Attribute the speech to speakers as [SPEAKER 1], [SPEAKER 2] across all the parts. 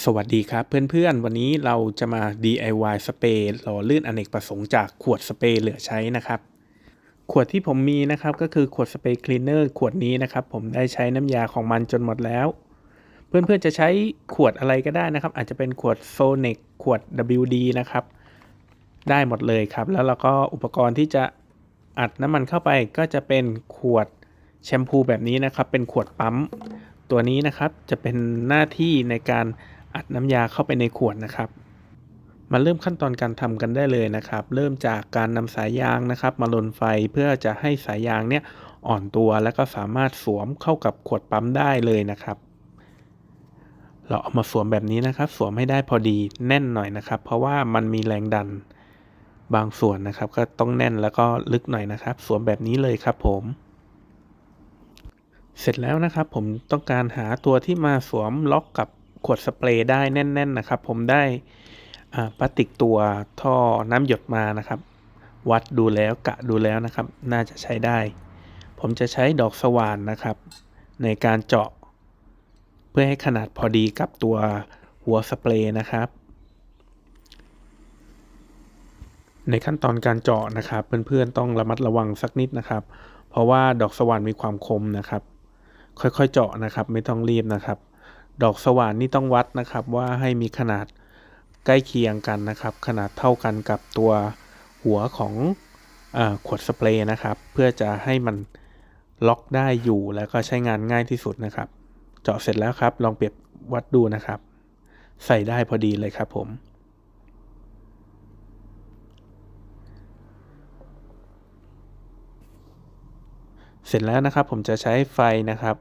[SPEAKER 1] สวัสดีครับเพื่อนๆ วันนี้เราจะมา DIY สเปรย์หล่อลื่นอเนกประสงค์จากขวดสเปรย์เหลือใช้นะครับ ขวดที่ผมมีนะครับก็คือขวดสเปรย์คลีนเนอร์ขวดนี้นะครับผมได้ใช้น้ำยาของมันจนหมดแล้ว เพื่อนๆจะใช้ขวดอะไรก็ได้นะครับ อาจจะเป็นขวดโซเนกขวด WD นะครับ ได้หมดเลยครับ แล้วเราก็อุปกรณ์ที่จะอัดน้ำมันเข้าไปก็จะเป็นขวดแชมพูแบบนี้นะครับ เป็นขวดปั๊มตัวนี้นะครับจะเป็นหน้าที่ในการ อัดน้ำยาเข้าไปในขวดนะครับ มาเริ่มขั้นตอนการทำกันได้เลยนะครับ เริ่มจากการนำสายยางนะครับ มาลนไฟเพื่อจะให้สายยางเนี่ยอ่อนตัวแล้วก็สามารถสวมเข้ากับขวดปั๊มได้เลยนะครับ เราเอามาสวมแบบนี้นะครับ สวมให้ได้พอดีแน่นหน่อยนะครับ เพราะว่ามันมีแรงดันบางส่วนนะครับ ก็ต้องแน่นแล้วก็ลึกหน่อยนะครับ สวมแบบนี้เลยครับผมเสร็จแล้วนะครับผมต้องการหาตัวที่มาสวมล็อกกับ ขวดสเปรย์ได้แน่น ๆ นะครับ ผมได้พลาสติกตัวท่อน้ำหยดมานะครับ วัดดูแล้วกะดูแล้วนะครับ น่าจะใช้ได้ ผมจะใช้ดอกสว่านนะครับ ในการเจาะ เพื่อให้ขนาดพอดีกับตัวหัวสเปรย์นะครับ ในขั้นตอนการเจาะนะครับ เพื่อนๆต้องระมัดระวังสักนิดนะครับ เพราะว่าดอกสว่านมีความคมนะครับ ค่อยๆเจาะนะครับ ไม่ต้องรีบนะครับ ดอกสว่านนี่ต้องวัดนะครับว่าให้มีขนาดใกล้เคียงกันนะครับ ขนาดเท่ากันกับตัวหัวของอขวดสเปรย์นะครับ เพื่อจะให้มันล็อกได้อยู่แล้วก็ใช้งานง่ายที่สุดนะครับ เจาะเสร็จแล้วครับ ลองเปรียบวัดดูนะครับ ใส่ได้พอดีเลยครับผม เสร็จแล้วนะครับผมจะใช้ไฟนะครับ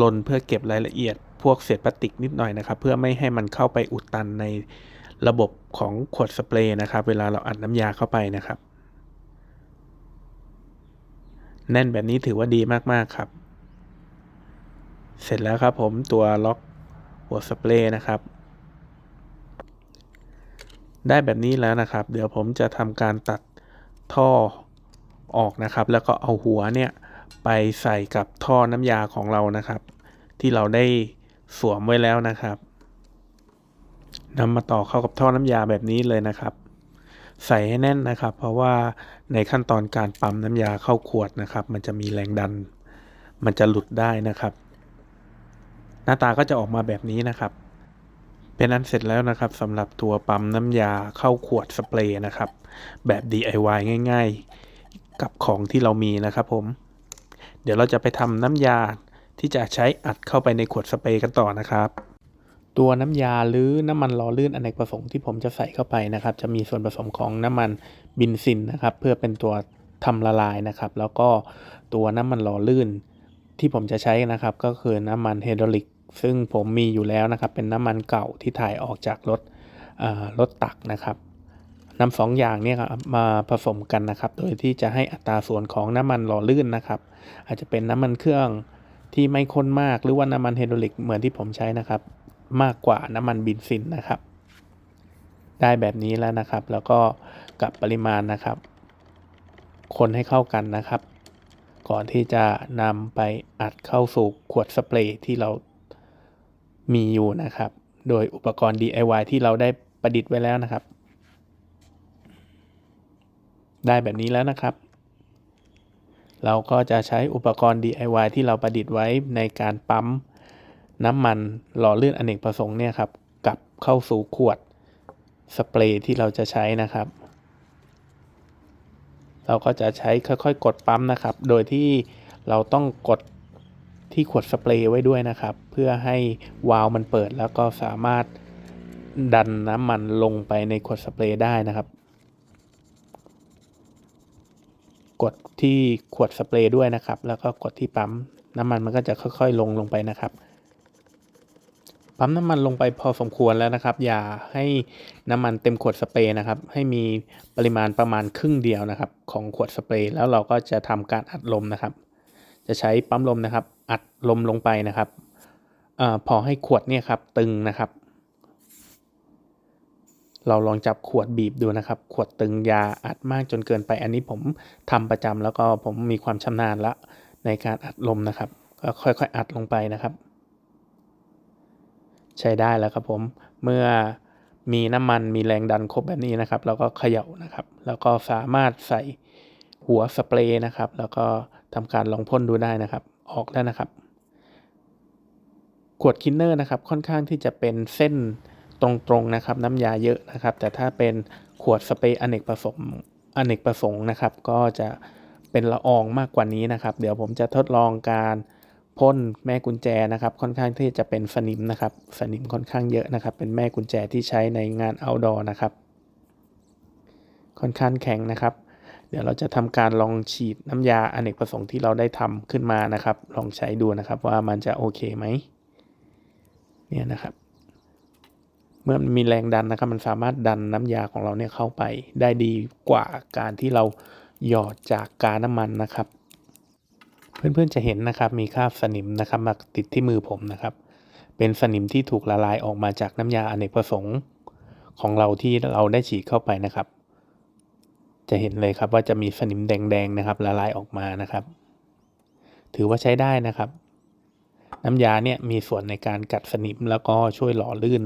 [SPEAKER 1] ลนเพื่อเก็บรายละเอียด พวกเศษพลาสติกนิดหน่อยนะครับ เพื่อไม่ให้มันเข้าไปอุดตันในระบบของขวดสเปรย์นะครับ เวลาเราอัดน้ำยาเข้าไปนะครับ แน่นแบบนี้ถือว่าดีมากๆครับ เสร็จแล้วครับผมตัวล็อกหัวสเปรย์นะครับ ได้แบบนี้แล้วนะครับ เดี๋ยวผมจะทำการตัดท่อออกนะครับ แล้วก็เอาหัวเนี่ยไปใส่กับท่อน้ำยาของเรานะครับ ที่เราได้ สวมไว้แล้วนะครับนำมาต่อเข้ากับท่อน้ำยาแบบนี้เลยนะครับ ใส่ให้แน่นนะครับ เพราะว่าในขั้นตอนการปั๊มน้ำยาเข้าขวดนะครับ มันจะมีแรงดัน มันจะหลุดได้นะครับ หน้าตาก็จะออกมาแบบนี้นะครับ เป็นอันเสร็จแล้วนะครับสำหรับตัวปั๊มน้ำยาเข้าขวดสเปรย์นะครับ แบบ DIY ง่าย ๆ กับของที่เรามีนะครับผม เดี๋ยวเราจะไปทำน้ำยา ที่จะใช้อัดเข้าไปในขวดสเปรย์กันต่อนะครับ ตัวน้ำยาหรือน้ำมันหล่อลื่นอเนกประสงค์ที่ผมจะใส่เข้าไปนะครับ จะมีส่วนผสมของน้ำมันบินซินนะครับ เพื่อเป็นตัวทำละลายนะครับ แล้วก็ตัวน้ำมันหล่อลื่นที่ผมจะใช้นะครับ ก็คือน้ำมันไฮดรอลิกซึ่งผมมีอยู่แล้วนะครับ เป็นน้ำมันเก่าที่ถ่ายออกจากรถรถตักนะครับนำสองอย่างนี้ครับมาผสมกันนะครับ โดยที่จะให้อัตราส่วนของน้ำมันหล่อลื่นนะครับ อาจจะเป็นน้ำมันเครื่อง ที่ไม่ข้นมากหรือว่าน้ำมันไฮดรอลิกเหมือนที่ผมใช้นะครับ มากกว่าน้ำมันบินซินนะครับ ได้แบบนี้แล้วนะครับ แล้วก็กับปริมาณนะครับ คนให้เข้ากันนะครับ ก่อนที่จะนำไปอัดเข้าสู่ขวดสเปรย์ที่เรามีอยู่นะครับ โดยอุปกรณ์ DIY ที่เราได้ประดิษฐ์ไว้แล้วนะครับ ได้แบบนี้แล้วนะครับ เราก็จะใช้อุปกรณ์ DIY ที่เราประดิษฐ์ไว้ในการปั๊มน้ำมันหล่อลื่นอเนกประสงค์เนี่ยครับกลับเข้าสู่ขวดสเปรย์ที่เราจะใช้นะครับ เราก็จะใช้ค่อยๆ กดปั๊มนะครับ โดยที่เราต้องกดที่ขวดสเปรย์ไว้ด้วยนะครับ เพื่อให้วาล์วมันเปิดแล้วก็สามารถดันน้ำมันลงไปในขวดสเปรย์ได้นะครับ กดที่ขวดสเปรย์ด้วยนะครับ แล้วก็กดที่ปั๊มน้ำมันมันก็จะค่อยๆ ลงลงไปนะครับ ปั๊มน้ำมันลงไปพอสมควรแล้วนะครับ อย่าให้น้ำมันเต็มขวดสเปรย์นะครับ ให้มีปริมาณประมาณครึ่งเดียวนะครับ ของขวดสเปรย์แล้วเราก็จะทำการอัดลมนะครับ จะใช้ปั๊มลมนะครับ อัดลมลงไปนะครับอพอให้ขวดเนี่ยครับตึงนะครับ เราลองจับขวดบีบดูนะครับ ขวดตึงยาอัดมากจนเกินไป อันนี้ผมทำประจำแล้วก็ผมมีความชำนาญละในการอัดลมนะครับ ก็ค่อยๆอัดลงไปนะครับ ใช้ได้แล้วครับผม เมื่อมีน้ำมันมีแรงดันครบแบบนี้นะครับแล้วก็เขย่านะครับ แล้วก็สามารถใส่หัวสเปรย์นะครับ แล้วก็ทำการลองพ่นดูได้นะครับ ออกแล้วนะครับ ขวดคินเนอร์นะครับ ค่อนข้างที่จะเป็นเส้น ตรงๆนะครับน้ำยาเยอะนะครับ แต่ถ้าเป็นขวดสเปรย์อเนกประสงค์อเนกประสงค์นะครับ ก็จะเป็นละอองมากกว่านี้นะครับ เดี๋ยวผมจะทดลองการพ่นแม่กุญแจนะครับ ค่อนข้างที่จะเป็นสนิมนะครับ สนิมค่อนข้างเยอะนะครับ เป็นแม่กุญแจที่ใช้ในงาน outdoor นะครับ ค่อนข้างแข็งนะครับ เดี๋ยวเราจะทำการลองฉีดน้ำยาอเนกประสงค์ที่เราได้ทำขึ้นมานะครับ ลองใช้ดูนะครับว่ามันจะโอเคไหมเนี่ยนะครับ เมื่อมันมีแรงดันนะครับมันสามารถดันน้ำยาของเราเนี่ยเข้าไปได้ดีกว่าการที่เราหยอดจากกาน้ำมันนะครับ เพื่อนๆจะเห็นนะครับมีคราบสนิมนะครับมาติดที่มือผมนะครับ เป็นสนิมที่ถูกละลายออกมาจากน้ำยาอเนกประสงค์ของเราที่เราได้ฉีดเข้าไปนะครับ จะเห็นเลยครับว่าจะมีสนิมแดงๆนะครับละลายออกมานะครับ ถือว่าใช้ได้นะครับ น้ำยาเนี่ยมีส่วนในการกัดสนิมแล้วก็ช่วยหล่อลื่น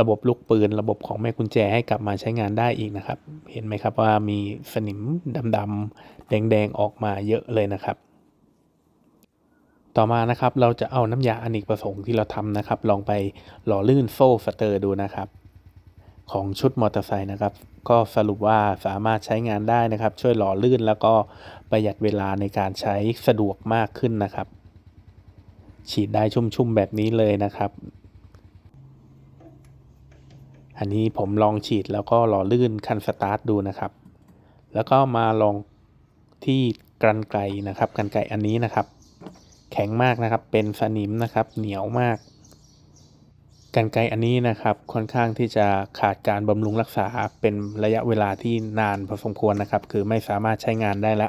[SPEAKER 1] ระบบลูกปืน ระบบของแม่กุญแจให้กลับมาใช้งานได้อีกนะครับ เห็นไหมครับว่ามีสนิมดำๆแดงๆออกมาเยอะเลยนะครับ ต่อมานะครับเราจะเอาน้ำยาอเนกประสงค์ที่เราทำนะครับ ลองไปหล่อลื่นโซ่สเตอร์ดูนะครับ ของชุดมอเตอร์ไซค์นะครับ ก็สรุปว่าสามารถใช้งานได้นะครับ ช่วยหล่อลื่นแล้วก็ประหยัดเวลาในการใช้สะดวกมากขึ้นนะครับ ฉีดได้ชุ่มๆแบบนี้เลยนะครับ อันนี้ผมลองฉีดแล้วก็หล่อลื่นคันสตาร์ทดูนะครับ แล้วก็มาลองที่กันไกรนะครับกันไกรอันนี้นะครับ แข็งมากนะครับเป็นสนิมนะครับเหนียวมากกันไกรอันนี้นะครับค่อนข้างที่จะขาดการบำรุงรักษาเป็นระยะเวลาที่นานพอสมควรนะครับ คือไม่สามารถใช้งานได้ละ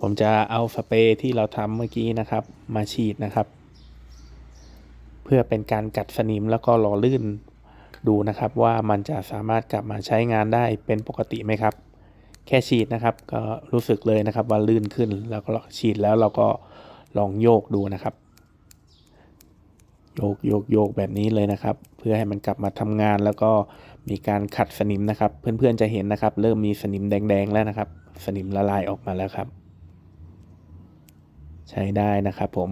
[SPEAKER 1] ผมจะเอาสเปรย์ที่เราทำเมื่อกี้นะครับ มาฉีดนะครับ เพื่อเป็นการกัดสนิมแล้วก็หล่อลื่น ดูนะครับว่ามันจะสามารถกลับมาใช้งานได้เป็นปกติไหมครับ แค่ฉีดนะครับก็รู้สึกเลยนะครับว่าลื่นขึ้นแล้วก็ฉีดแล้วเราก็ลองโยกดูนะครับ โยกโยกโยกแบบนี้เลยนะครับ เพื่อให้มันกลับมาทำงานแล้วก็มีการขัดสนิมนะครับ เพื่อนๆจะเห็นนะครับ เริ่มมีสนิมแดงๆแล้วนะครับ สนิมละลายออกมาแล้วครับ ใช้ได้นะครับผม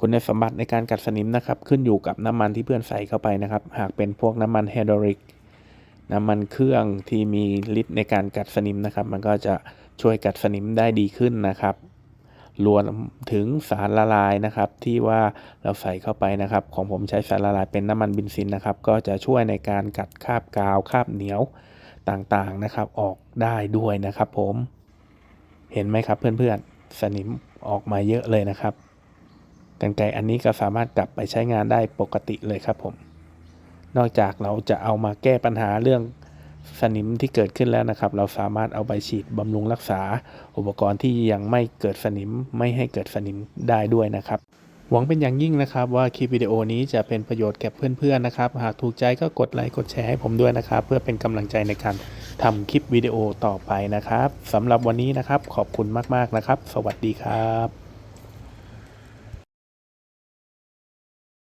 [SPEAKER 1] คุณสมบัติในการกัดสนิมนะครับ ขึ้นอยู่กับน้ำมันที่เพื่อนใส่เข้าไปนะครับ หากเป็นพวกน้ำมันไฮดรอลิกน้ำมันเครื่องที่มีฤทธิ์ในการกัดสนิมนะครับ มันก็จะช่วยกัดสนิมได้ดีขึ้นนะครับรวมถึงสารละลายนะครับ ที่ว่าเราใส่เข้าไปนะครับ ของผมใช้สารละลายเป็นน้ำมันบินซินนะครับ ก็จะช่วยในการกัดคราบกาวคราบเหนียวต่างๆนะครับ ออกได้ด้วยนะครับ ผม เห็นไหมครับเพื่อนๆสนิมออกมาเยอะเลยนะครับ กันไกอันนี้ก็สามารถกลับไปใช้งานได้ปกติเลยครับผม นอกจากเราจะเอามาแก้ปัญหาเรื่องสนิมที่เกิดขึ้นแล้วนะครับ เราสามารถเอาไปฉีดบำรุงรักษา อุปกรณ์ที่ยังไม่เกิดสนิมไม่ให้เกิดสนิมได้ด้วยนะครับ หวังเป็นอย่างยิ่งนะครับว่าคลิปวิดีโอนี้จะเป็นประโยชน์แก่เพื่อนๆนะครับ หากถูกใจก็กดไลค์กดแชร์ให้ผมด้วยนะครับ เพื่อเป็นกำลังใจในการทำคลิปวิดีโอต่อไปนะครับสำหรับวันนี้นะครับขอบคุณมากๆนะครับ สวัสดีครับ